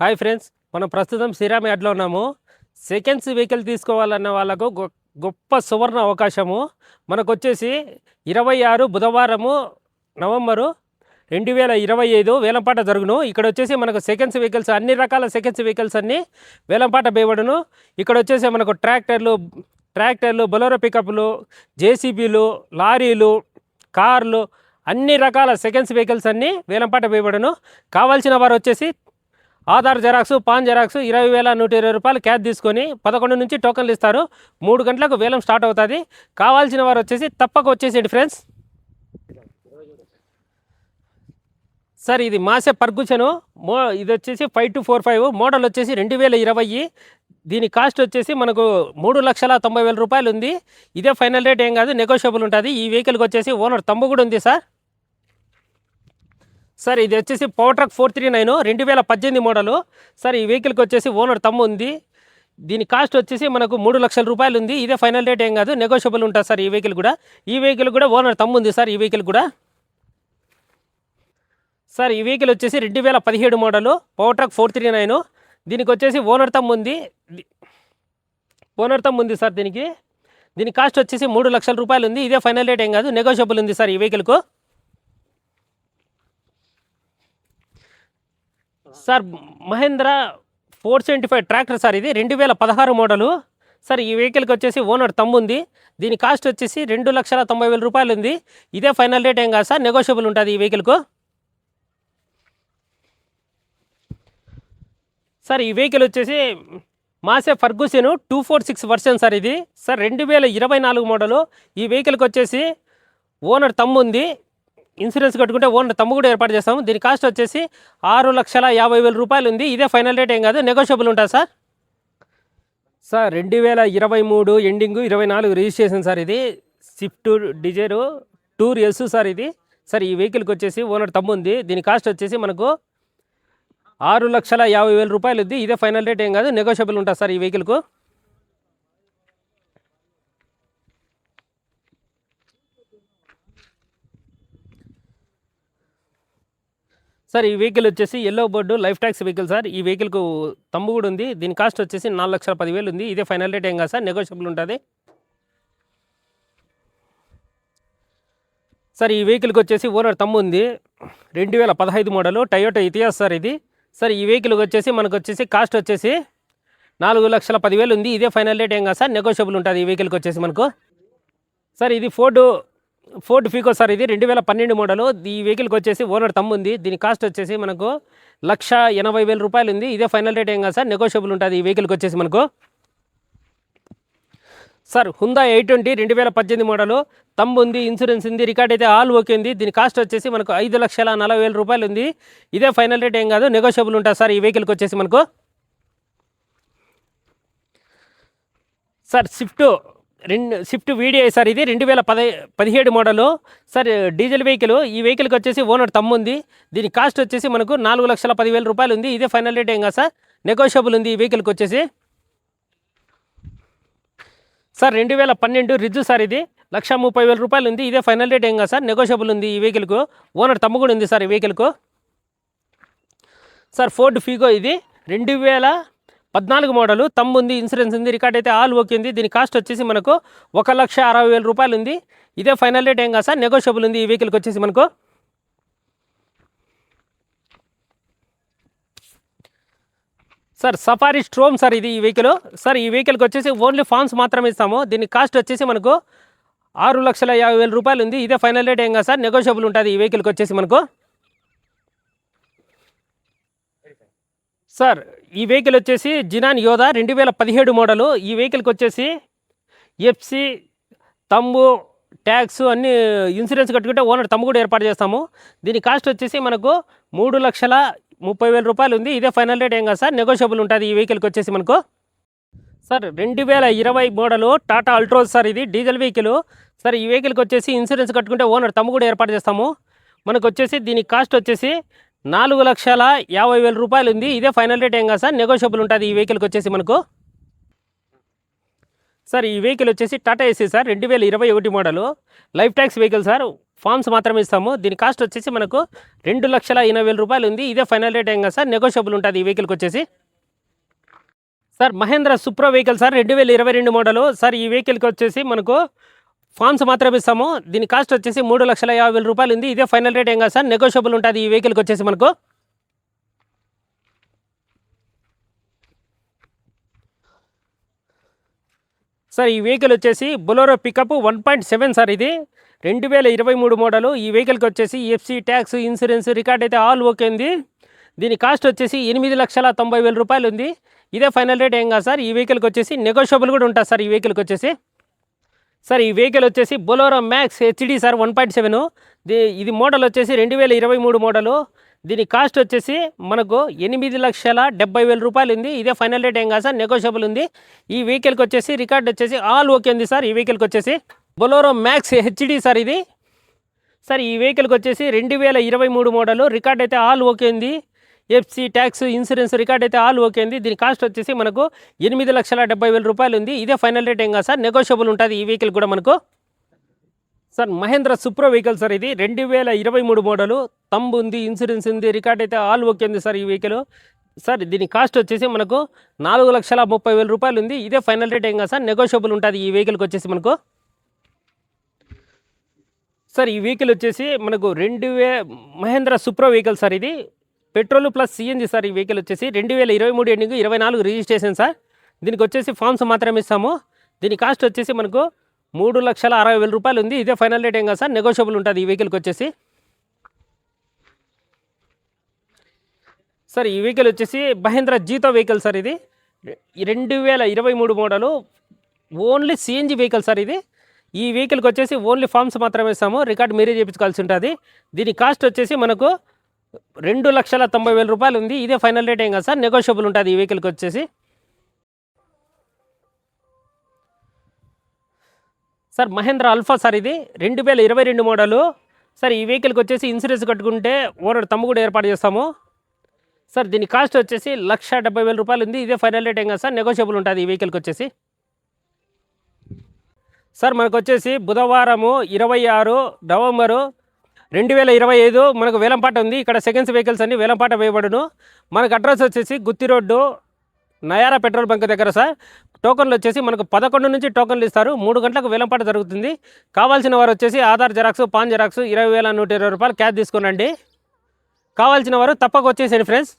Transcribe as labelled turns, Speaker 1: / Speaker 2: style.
Speaker 1: Hi friends మనం ప్రస్తుతం శ్రీరామ్ యాడ్లో ఉన్నాము. సెకండ్స్ వెహికల్ తీసుకోవాలన్న వాళ్ళకు గొ- గొప్ప సువర్ణ అవకాశము. మనకు వచ్చేసి ఇరవై ఆరు బుధవారము నవంబరు రెండు వేల ఇరవై ఐదు వేలంపాట జరుగును. ఇక్కడ వచ్చేసి మనకు సెకండ్స్ వెహికల్స్ అన్ని రకాల సెకండ్స్ వెహికల్స్ అన్నీ వేలంపాట వేయబడును ఇక్కడ వచ్చేసి మనకు ట్రాక్టర్లు ట్రాక్టర్లు బొలరో పికప్లు జేసీబీలు లారీలు కార్లు అన్ని రకాల సెకండ్స్ వెహికల్స్ అన్నీ వేలంపాట వేయబడును కావాల్సిన వారు వచ్చేసి ఆధార్ జెరాక్స్ పాన్ జెరాక్స్ ఇరవై వేల నూట ఇరవై రూపాయలు క్యాష్ తీసుకొని పదకొండు నుంచి టోకన్లు ఇస్తారు. మూడు గంటలకు వేలం స్టార్ట్ అవుతుంది. కావాల్సిన వారు వచ్చేసి తప్పక వచ్చేసేయండి ఫ్రెండ్స్. సార్ ఇది మాసే పర్గుచను మో ఇది వచ్చేసి five two four five. Model వచ్చేసి రెండు వేల ఇరవై. దీని కాస్ట్ వచ్చేసి మనకు మూడు లక్షల తొంభై వేల రూపాయలు ఉంది. ఇదే ఫైనల్ రేట్ ఏం కాదు నెగోషియబుల్ ఉంటుంది. ఈ వెహికల్కి వచ్చేసి ఓనర్ తమ్ము కూడా ఉంది సార్. సార్ ఇది వచ్చేసి Powertrac four three nine రెండు వేల పద్దెనిమిది మోడలు. సార్ ఈ వెహికల్కి వచ్చేసి ఓనర్ తమ్ము ఉంది. దీని కాస్ట్ వచ్చేసి మనకు మూడు లక్షల రూపాయలు ఉంది. ఇదే ఫైనల్ రేట్ ఏం కాదు నెగోషియబుల్ ఉంటుంది సార్ ఈ వెహికల్ కూడా. ఈ వెహికల్ కూడా ఓనర్ తమ్ము ఉంది సార్ ఈ వెహికల్ కూడా. సార్ ఈ వెహికల్ వచ్చేసి రెండు వేల పదిహేడు model Powertrac four three nine. దీనికి వచ్చేసి ఓనర్ తమ్ము ఉంది. ఓనర్ తమ్ము ఉంది సార్ దీనికి. దీని కాస్ట్ వచ్చేసి మూడు లక్షల రూపాయలు ఉంది. ఇదే ఫైనల్ రేట్ ఏం కాదు నెగోషియబుల్ ఉంది సార్ ఈ వెహికల్కు. Sir Mahindra four seventy five tractor sir ఇది. రెండు వేల పదహారు మోడలు. సార్ ఈ వెహికల్కి వచ్చేసి ఓనర్ తమ్ముంది. దీని కాస్ట్ వచ్చేసి రెండు లక్షల తొంభై వేల రూపాయలు ఉంది. ఇదే ఫైనల్ రేట్ ఏం కాదు సార్? నెగోషియబుల్ ఉంటుంది ఈ వెహికల్కు. సార్ ఈ వెహికల్ వచ్చేసి Massey Ferguson two four six version sir ఇది. సార్ రెండు వేల ఇరవై నాలుగు మోడలు. ఈ వెహికల్కి వచ్చేసి ఓనర్ తమ్ముంది. ఇన్సూరెన్స్ కట్టుకుంటే ఓనర్ తమ్ము కూడా ఏర్పాటు చేస్తాము. దీని కాస్ట్ వచ్చేసి ఆరు లక్షల యాభై వేల రూపాయలు ఉంది. ఇదే ఫైనల్ రేట్ ఏం కాదు. నెగోషియబుల్ ఉంటుంది సార్? సార్ రెండు వేల ఇరవై మూడు ఎండింగ్ ఇరవై నాలుగు రిజిస్ట్రేషన్ సార్ ఇది. Swift Dzire Tour S sir ఇది. సార్ ఈ వెహికల్కి వచ్చేసి ఓనర్ తమ్ము ఉంది. దీని కాస్ట్ వచ్చేసి మనకు ఆరు లక్షల యాభై వేల రూపాయలు ఉంది. ఇదే ఫైనల్ రేట్ ఏం కాదు. నెగోషియబుల్ ఉంటుంది సార్ ఈ వెహికల్కు. సార్ ఈ వెహికల్ వచ్చేసి yellow board life tax vehicle sir. ఈ వెహికల్కు తమ్ము కూడా ఉంది. దీని కాస్ట్ వచ్చేసి నాలుగు లక్షల పదివేలు ఉంది. ఇదే ఫైనల్ రేట్ ఏం కాదు సార్ నెగోషియబుల్ ఉంటుంది. సార్ ఈ వెహికల్కి వచ్చేసి ఓనర్ తమ్ము ఉంది. రెండు వేల పదహైదు మోడలు టయోటా ఇతిహాస్ సార్ ఇది. సార్ ఈ వెహికల్కి వచ్చేసి మనకు వచ్చేసి కాస్ట్ వచ్చేసి నాలుగు లక్షల పదివేలు ఉంది. ఇదే ఫైనల్ రేట్ ఏం కాదు సార్ నెగోషియబుల్ ఉంటుంది ఈ వెహికల్కి వచ్చేసి మనకు. సార్ ఇది ఫోర్డు ఫోర్డ్ ఫీకో సార్ ఇది రెండు వేల పన్నెండు మోడలు. ఈ వెహికల్కి వచ్చేసి ఓనర్ తమ్ముంది దీని కాస్ట్ వచ్చేసి మనకు లక్ష ఎనభై వేల రూపాయలు ఉంది. ఇదే ఫైనల్ రేట్ ఏం కాదు సార్ నెగోషియబుల్ ఉంటుంది ఈ వెహికల్కి వచ్చేసి మనకు. సార్ హుందా ఎయిట్ ట్వంటీ రెండు వేల పద్దెనిమిది మోడలు. తమ్ము ఉంది ఇన్సూరెన్స్ ఉంది రికార్డ్ అయితే ఆల్ ఓకే ఉంది. దీని కాస్ట్ వచ్చేసి మనకు ఐదు లక్షల నలభై వేల రూపాయలు ఉంది. ఇదే ఫైనల్ రేట్ ఏం కాదు నెగోషియబుల్ ఉంటుంది సార్ ఈ వెహికల్కి వచ్చేసి మనకు. సార్ స్విఫ్ట్ రెండు స్విఫ్ట్ వీడియో సార్ ఇది రెండు వేల పద పదిహేడు మోడలు. సార్ డీజిల్ వెహికల్ ఈ వెహికల్కి వచ్చేసి ఓనర్ తమ్ముంది. దీని కాస్ట్ వచ్చేసి మనకు నాలుగు లక్షల పదివేల రూపాయలు ఉంది. ఇదే ఫైనల్ రేట్ ఏం కదా సార్. నెగోషియబుల్ ఉంది ఈ వెహికల్కి వచ్చేసి. సార్ రెండు వేల పన్నెండు రిజ్జు సార్ ఇది. లక్ష ముప్పై వేల రూపాయలు ఉంది. ఇదే ఫైనల్ రేట్ ఏం కదా సార్. నెగోషియబుల్ ఉంది ఈ వెహికల్కు. ఓనర్ తమ్ము కూడా ఉంది సార్ ఈ వెహికల్కు. సార్ ఫోర్డ్ ఫీగో ఇది. రెండు వేల పద్నాలుగు మోడలు తమ్ము ఉంది ఇన్సూరెన్స్ ఉంది రికార్డ్ అయితే ఆల్ ఓకే ఉంది. దీని కాస్ట్ వచ్చేసి మనకు ఒక లక్ష అరవై వేల రూపాయలు ఉంది. ఇదే ఫైనల్ రేట్ ఏం కాదు సార్ నెగోషియబుల్ ఉంది ఈ వెహికల్కి వచ్చేసి మనకు. సార్ సఫారీ స్ట్రోమ్ సార్ ఇది ఈ వెహికల్ సార్ ఈ వెహికల్కి వచ్చేసి ఓన్లీ ఫామ్స్ మాత్రమే ఇస్తాము. దీని కాస్ట్ వచ్చేసి మనకు ఆరు లక్షల యాభై వేల రూపాయలు ఉంది. ఇదే ఫైనల్ రేట్ ఏం కాదు సార్ నెగోషియబుల్ ఉంటుంది ఈ వెహికల్కి వచ్చేసి మనకు. సార్ ఈ వెహికల్ వచ్చేసి జినాన్ యోధా రెండు వేల పదిహేడు మోడలు. ఈ వెహికల్కి వచ్చేసి ఎఫ్సి తమ్ము ట్యాక్స్ అన్ని ఇన్సూరెన్స్ కట్టుకుంటే ఓనర్ తమ్ము కూడా ఏర్పాటు చేస్తాము. దీని కాస్ట్ వచ్చేసి మనకు మూడు లక్షల ముప్పై వేల రూపాయలు ఉంది. ఇదే ఫైనల్ రేట్ ఏం కాదు సార్ నెగోషియబుల్ ఉంటుంది ఈ వెహికల్కి వచ్చేసి మనకు. సార్ రెండు వేల ఇరవై మోడలు టాటా అల్ట్రోజ్ సార్ ఇది డీజిల్ వెహికల్. సార్ ఈ వెహికల్కి వచ్చేసి ఇన్సూరెన్స్ కట్టుకుంటే ఓనర్ తమ్ము కూడా ఏర్పాటు చేస్తాము. మనకు వచ్చేసి దీని కాస్ట్ వచ్చేసి నాలుగు లక్షల యాభై వేల రూపాయలు ఉంది. ఇదే ఫైనల్ రేట్ ఏం కాదు సార్. నెగోషియబుల్ ఉంటుంది. ఈ వెహికల్కి వచ్చేసి మనకు. సార్ ఈ వెహికల్ వచ్చేసి టాటా ఏసీ సార్. రెండు వేల ఇరవై ఒకటి model life tax vehicle sir. Forms మాత్రమే ఇస్తాము. దీని కాస్ట్ వచ్చేసి మనకు రెండు లక్షల ఎనభై వేల రూపాయలు ఉంది. ఇదే ఫైనల్ రేట్ ఏం కాదు సార్. నెగోషియబుల్ ఉంటుంది ఈ వెహికల్కి వచ్చేసి. Sir Mahindra Supro vehicle sir. రెండు వేల ఇరవై రెండు మోడలు సార్ ఈ వెహికల్కి వచ్చేసి మనకు ఫామ్స్ మాత్రమే ఇస్తాము. దీని కాస్ట్ వచ్చేసి మూడు లక్షల యాభై వేల రూపాయలు ఉంది. ఇదే ఫైనల్ రేట్ ఏం కాదు సార్. నెగోషియబుల్ ఉంటుంది. ఈ వెహికల్కి వచ్చేసి మనకు. సార్ ఈ వెహికల్ వచ్చేసి Bolero pickup one point seven sir ఇది. రెండు వేల ఇరవై మూడు మోడలు ఈ వెహికల్కి వచ్చేసి ఎఫ్సి ట్యాక్స్ ఇన్సూరెన్స్ రికార్డ్ అయితే ఆల్ ఓకే ఉంది. దీని కాస్ట్ వచ్చేసి ఎనిమిది లక్షల తొంభై వేల రూపాయలు ఉంది. ఇదే ఫైనల్ రేట్ ఏం కాదు సార్. ఈ వెహికల్కి వచ్చేసి నెగోషియబుల్ కూడా ఉంటుంది సార్. ఈ వెహికల్కి వచ్చేసి. సార్ ఈ వెహికల్ వచ్చేసి Bolero Maxx HD sir one point seven ఇది మోడల్ వచ్చేసి రెండు వేల ఇరవై మూడు మోడలు దీని కాస్ట్ వచ్చేసి మనకు ఎనిమిది లక్షల డెబ్బై వేల రూపాయలు ఉంది. ఇదే ఫైనల్ రేట్ ఏం కాదు సార్ నెగోషియబుల్ ఉంది. ఈ వెహికల్కి వచ్చేసి రికార్డ్ వచ్చేసి ఆల్ ఓకే ఉంది సార్ ఈ వెహికల్కి వచ్చేసి. బొలోరో మ్యాక్స్ హెచ్డి సార్ ఇది. సార్ ఈ వెహికల్కి వచ్చేసి రెండు వేల ఇరవై మూడు మోడలు రికార్డ్ అయితే ఆల్ ఓకే ఉంది. ఎఫ్సి ట్యాక్స్ ఇన్సూరెన్స్ రికార్డ్ అయితే ఆల్ ఓకే ఉంది దీని కాస్ట్ వచ్చేసి మనకు ఎనిమిది లక్షల డెబ్బై వేల రూపాయలు ఉంది. ఇదే ఫైనల్ రేట్ ఏం కాదు సార్. నెగోషియబుల్ ఉంటుంది ఈ వెహికల్ కూడా మనకు. Sir Mahindra Supro vehicle sir ఇది. రెండు వేల ఇరవై మూడు మోడలు. తంబు ఉంది ఇన్సూరెన్స్ ఉంది రికార్డ్ అయితే ఆల్ ఓకే ఉంది సార్ ఈ వెహికల్ సార్ దీని కాస్ట్ వచ్చేసి మనకు నాలుగు లక్షల ముప్పై వేల రూపాయలు ఉంది. ఇదే ఫైనల్ రేట్ ఏం కాదు సార్. నెగోషియబుల్ ఉంటుంది ఈ వెహికల్కి వచ్చేసి మనకు. సార్ ఈ వెహికల్ వచ్చేసి మనకు రెండు వే మహేంద్ర సుప్రో వెహికల్ సార్ ఇది. పెట్రోల్ ప్లస్ సిఎన్జి సార్ ఈ వెహికల్ వచ్చేసి రెండు వేల ఇరవై మూడు ఎండింగ్ ఇరవై నాలుగు రిజిస్ట్రేషన్ సార్. దీనికి వచ్చేసి ఫామ్స్ మాత్రమే ఇస్తాము. దీని కాస్ట్ వచ్చేసి మనకు మూడు లక్షల అరవై వేల రూపాయలు ఉంది. ఇదే ఫైనల్ రేట్ ఏం కాదు సార్ నెగోషియబుల్ ఉంటుంది ఈ వెహికల్కి వచ్చేసి. సార్ ఈ వెహికల్ వచ్చేసి మహేంద్ర జీతో వెహికల్ సార్ ఇది. రెండు వేల ఇరవై మూడు model only CNG vehicle sir ఇది. ఈ వెహికల్కి వచ్చేసి ఓన్లీ ఫామ్స్ మాత్రమే ఇస్తాము. రికార్డ్ మీరే చేయించుకోవాల్సి ఉంటుంది. దీని కాస్ట్ వచ్చేసి మనకు రెండు లక్షల తొంభై వేల రూపాయలు ఉంది. ఇదే ఫైనల్ రేట్ ఏం కదా సార్? నెగోషియబుల్ ఉంటుంది. ఈ వెహికల్కి వచ్చేసి. సార్ మహేంద్ర అల్ఫా సార్ ఇది. రెండు వేల ఇరవై రెండు మోడలు సార్ ఈ వెహికల్కి వచ్చేసి ఇన్సూరెన్స్ కట్టుకుంటే ఓనర్ తమ్ము కూడా ఏర్పాటు చేస్తాము. సార్ దీని కాస్ట్ వచ్చేసి లక్ష డెబ్బై వేల రూపాయలు ఉంది. ఇదే ఫైనల్ రేట్ ఏం కదా సార్? నెగోషియబుల్ ఉంటుంది ఈ వెహికల్కి వచ్చేసి. సార్ మనకు వచ్చేసి బుధవారము ఇరవై ఆరు నవంబరు రెండు వేల ఇరవై ఐదు మనకు వేలంపాట ఉంది. ఇక్కడ సెకండ్స్ వెహికల్స్ అన్ని వేలంపాట వేయబడును. మనకు అడ్రస్ వచ్చేసి Gooty road Nayara petrol bunk దగ్గర సార్. టోకన్లు వచ్చేసి మనకు పదకొండు నుంచి టోకన్లు ఇస్తారు. మూడు గంటలకు వేలంపాట జరుగుతుంది. కావాల్సిన వారు వచ్చేసి ఆధార్ జెరాక్స్ పాన్ జెరాక్స్ ఇరవై వేల నూట ఇరవై రూపాయలు క్యాష్ తీసుకోనండి. కావాల్సిన వారు తప్పక వచ్చేసేయండి ఫ్రెండ్స్.